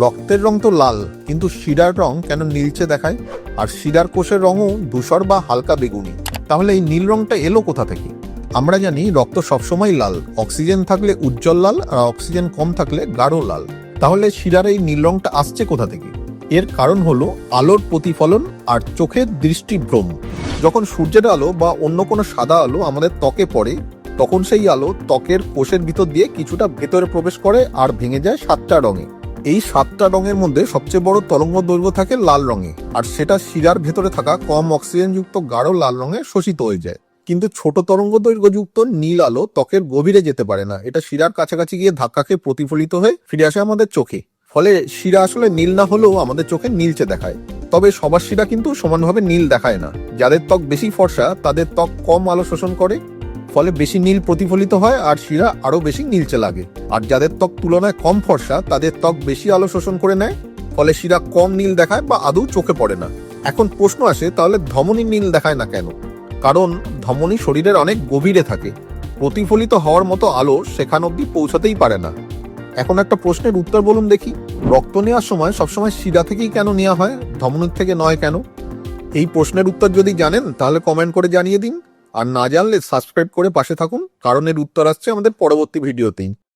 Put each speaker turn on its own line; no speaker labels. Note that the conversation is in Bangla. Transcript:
রক্তের রং তো লাল, কিন্তু শিরার রং কেন নীলচে দেখায়? আর শিরার কোষের রঙও ধূসর বা হালকা বেগুনি। তাহলে এই নীল রংটা এলো কোথা থেকে? আমরা জানি রক্ত সবসময় লাল। অক্সিজেন থাকলে উজ্জ্বল লাল, আর অক্সিজেন কম থাকলে গাঢ় লাল। তাহলে শিরার এই নীল রংটা আসছে কোথা থেকে? এর কারণ হলো আলোর প্রতিফলন আর চোখের দৃষ্টিভ্রম। যখন সূর্যের আলো বা অন্য কোনো সাদা আলো আমাদের ত্বকে পড়ে, তখন সেই আলো ত্বকের কোষের ভিতর দিয়ে কিছুটা ভেতরে প্রবেশ করে আর ভেঙে যায় সাতটা রঙে। এই সাতটা রঙের মধ্যে সবচেয়ে বড় তরঙ্গ দৈর্ঘ্য থাকে লাল রঙে, আর সেটা শিরার ভেতরে থাকা কম অক্সিজেনযুক্ত গাঢ় লাল রঙে শোষিত হয়ে যায়। কিন্তু ছোট তরঙ্গ দৈর্ঘ্যযুক্ত নীল আলো ত্বকের গভীরে যেতে পারে না। এটা শিরার কাছাকাছি গিয়ে ধাক্কা খেয়ে প্রতিফলিত হয়ে ফিরে আসে আমাদের চোখে। ফলে শিরা আসলে নীল না হলেও আমাদের চোখে নীলচে দেখায়। তবে সবার শিরা কিন্তু সমানভাবে নীল দেখায় না। যাদের ত্বক বেশি ফর্সা, তাদের ত্বক কম আলো শোষণ করে ফলে বেশি নীল প্রতিফলিত হয় আর শিরা আরও বেশি নীলচে লাগে। আর যাদের ত্বক তুলনায় কম ফর্সা, তাদের ত্বক বেশি আলো শোষণ করে নেয়, ফলে শিরা কম নীল দেখায় বা আদৌ চোখে পড়ে না। এখন প্রশ্ন আসে, তাহলে ধমনী নীল দেখায় না কেন? কারণ ধমনী শরীরের অনেক গভীরে থাকে। প্রতিফলিত হওয়ার মতো আলো সেখান অব্দি পৌঁছাতেই পারে না। এখন একটা প্রশ্নের উত্তর বলুন দেখি। রক্ত নেওয়ার সময় সবসময় শিরা থেকেই কেন নেওয়া হয়, ধমনীর থেকে নয় কেন? এই প্রশ্নের উত্তর যদি জানেন, তাহলে কমেন্ট করে জানিয়ে দিন। আর না জানলে সাবস্ক্রাইব করে পাশে থাকুন কারণ এর উত্তর আসছে আমাদের পরবর্তী ভিডিওতেই।